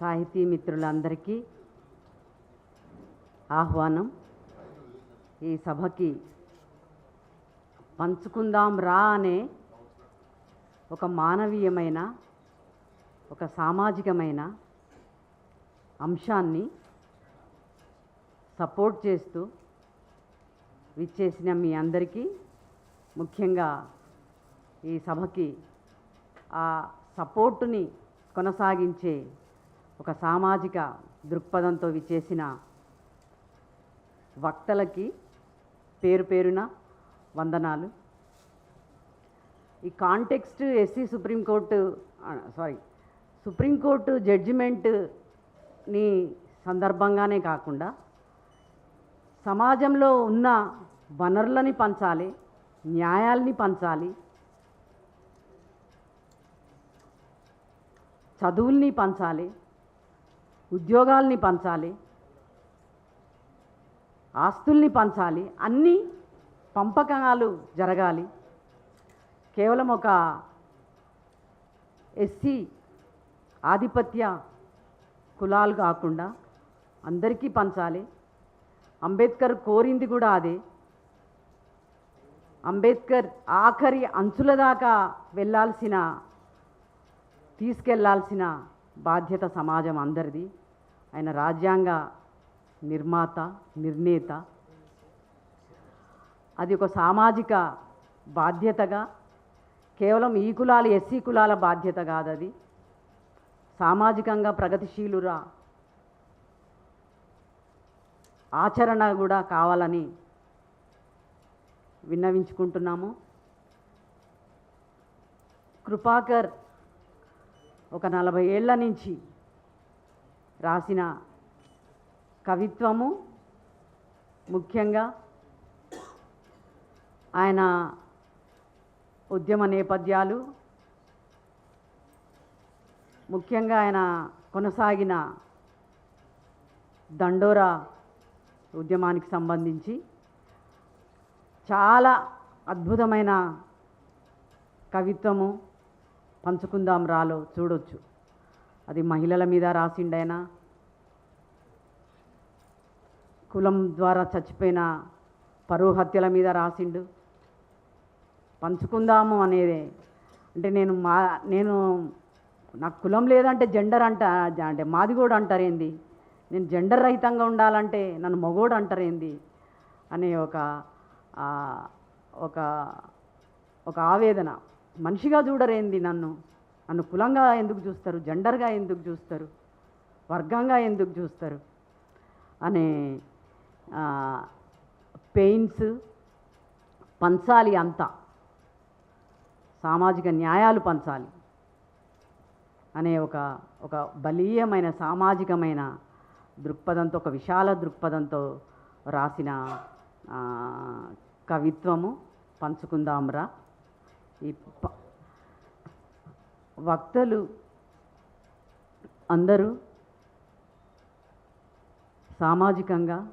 సాహితీ మిత్రులందరికీ ఆహ్వానం. ఈ సభకి పంచుకుందాం రా అనే ఒక మానవీయమైన ఒక సామాజికమైన అంశాన్ని సపోర్ట్ చేస్తూ విచ్చేసిన మీ అందరికీ ముఖ్యంగా ఈ సభకి ఆ సపోర్టుని కొనసాగించే ఒక సామాజిక దృక్పథంతో విచ్చేసిన వక్తలకి పేరు పేరున వందనాలు. ఈ context SC supreme court sorry supreme court జడ్జిమెంట్ని సందర్భంగానే కాకుండా సమాజంలో ఉన్న వనరులని పంచాలి న్యాయాల్ని పంచాలి చదువుల్ని పంచాలి ఉద్యోగాల్ని పంచాలి ఆస్తుల్ని పంచాలి అన్ని పంపకాలు జరగాలి. కేవలం ఒక ఎస్సీ ఆధిపత్య కులాలు కాకుండా అందరికీ పంచాలి. అంబేద్కర్ కోరింది కూడా అదే. అంబేద్కర్ ఆఖరి అంచుల దాకా వెళ్ళాల్సిన తీసుకెళ్ళాల్సిన బాధ్యత సమాజం అందరిది. ఆయన రాజ్యాంగ నిర్మాత నిర్ణేత. అది ఒక సామాజిక బాధ్యతగా కేవలం ఈ కులాలు ఎస్సీ కులాల బాధ్యత కాదు అది సామాజికంగా ప్రగతిశీలురా. ఆచరణ కూడా కావాలని విన్నవించుకుంటున్నాము. కృపాకర్ ఒక నలభై ఏళ్ళ నుంచి రాసిన కవిత్వము ముఖ్యంగా ఆయన ఉద్యమ నేపథ్యాలు ముఖ్యంగా ఆయన కొనసాగిన దండోరా ఉద్యమానికి సంబంధించి చాలా అద్భుతమైన కవిత్వము పంచుకుందాం రాలో చూడొచ్చు. అది మహిళల మీద రాసిండైనా? కులం ద్వారా చచ్చిపోయిన పరువు హత్యల మీద రాసిండు. పంచుకుందాము అనేది. అంటే నేను మా నేను నాకు కులం లేదంటే జెండర్ అంట అంటే మాది కూడా అంటారేంది నేను జెండర్ రహితంగా ఉండాలంటే నన్ను మగోడు అంటారేంది అనే ఒక ఒక ఒక ఆవేదన. మనిషిగా చూడరేంది నన్ను? నన్ను కులంగా ఎందుకు చూస్తారు? జెండర్గా ఎందుకు చూస్తారు? వర్గంగా ఎందుకు చూస్తారు? అనే పెయిన్స్ పంచాలి అంతా. సామాజిక న్యాయాలు పంచాలి. అనే ఒక ఒక బలీయమైన సామాజికమైన దృక్పథంతో ఒక విశాల దృక్పథంతో రాసిన కవిత్వము పంచుకుందాంరా. ఈ వక్తలు అందరూ సామాజికంగా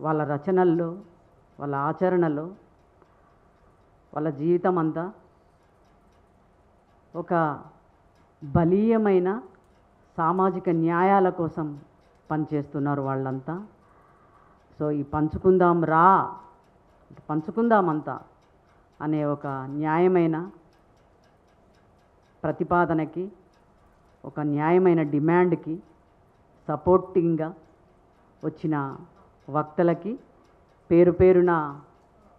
వాళ్ళ రచనల్లో వాళ్ళ ఆచరణలో వాళ్ళ జీవితం అంతా ఒక బలీయమైన సామాజిక న్యాయాల కోసం పనిచేస్తున్నారు వాళ్ళంతా. సో ఈ పంచుకుందాం రా పంచుకుందామంతా. అనే ఒక న్యాయమైన ప్రతిపాదనకి ఒక న్యాయమైన డిమాండ్కి సపోర్టింగ్గా వచ్చిన వక్తలకి పేరు పేరున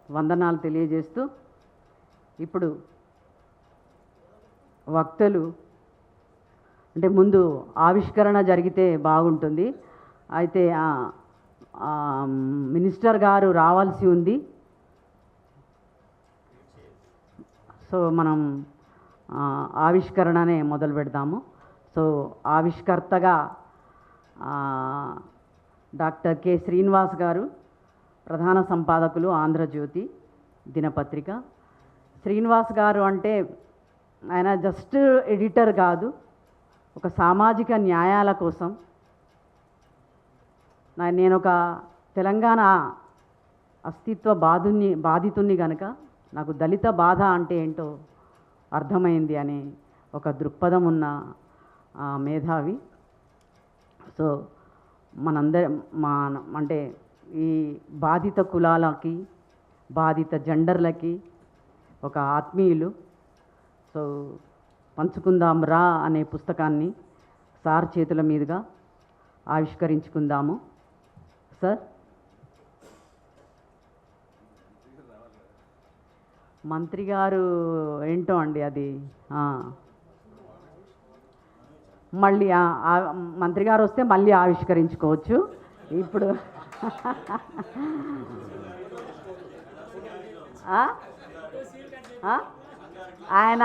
వందనాలు తెలియజేస్తూ ఇప్పుడు వక్తలు అంటే ముందు ఆవిష్కరణ జరిగితే బాగుంటుంది. అయితే మినిస్టర్ గారు రావాల్సి ఉంది. సో మనం ఆవిష్కరణనే మొదలు పెడదాము. సో ఆవిష్కర్తగా డాక్టర్ కె శ్రీనివాస్ గారు ప్రధాన సంపాదకులు ఆంధ్రజ్యోతి దినపత్రిక. శ్రీనివాస్ గారు అంటే ఆయన జస్ట్ ఎడిటర్ కాదు ఒక సామాజిక న్యాయాల కోసం. నేను ఒక తెలంగాణ అస్తిత్వ బాధుని బాధితుణ్ణి కనుక నాకు దళిత బాధ అంటే ఏంటో అర్థమైంది అనే ఒక దృక్పథం ఉన్న మేధావి. సో మనందరి మా అంటే ఈ బాధిత కులాలకి బాధిత జెండర్లకి ఒక ఆత్మీయులు. సో పంచుకుందాం రా అనే పుస్తకాన్ని సార్ చేతుల మీదుగా ఆవిష్కరించుకుందాము. సార్? మంత్రి గారు ఏంటో అండి అది? మళ్ళీ మంత్రి గారు వస్తే మళ్ళీ ఆవిష్కరించుకోవచ్చు. ఇప్పుడు ఆయన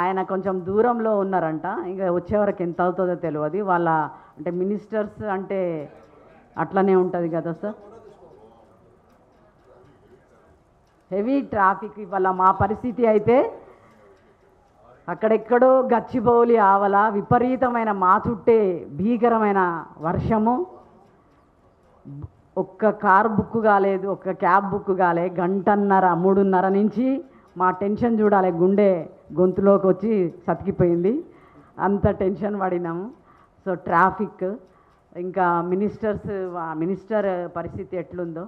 ఆయన కొంచెం దూరంలో ఉన్నారంట. ఇంకా వచ్చే వరకు ఎంత అవుతుందో తెలియదు వాళ్ళ అంటే మినిస్టర్స్ అంటే అట్లనే ఉంటుంది కదా సార్? హెవీ ట్రాఫిక్ ఇవాళ మా పరిస్థితి అయితే అక్కడెక్కడో గచ్చిబౌలి ఆవల విపరీతమైన మా చుట్టే భీకరమైన వర్షము. ఒక్క కార్ బుక్ కాలేదు ఒక్క క్యాబ్ బుక్ కాలే. గంటన్నర మూడున్నర నుంచి మా టెన్షన్ చూడాలి గుండె గొంతులోకి వచ్చి సతికిపోయింది. అంత టెన్షన్ పడినాము సో ట్రాఫిక్. ఇంకా మినిస్టర్స్ మినిస్టర్ పరిస్థితి ఎట్లుందో.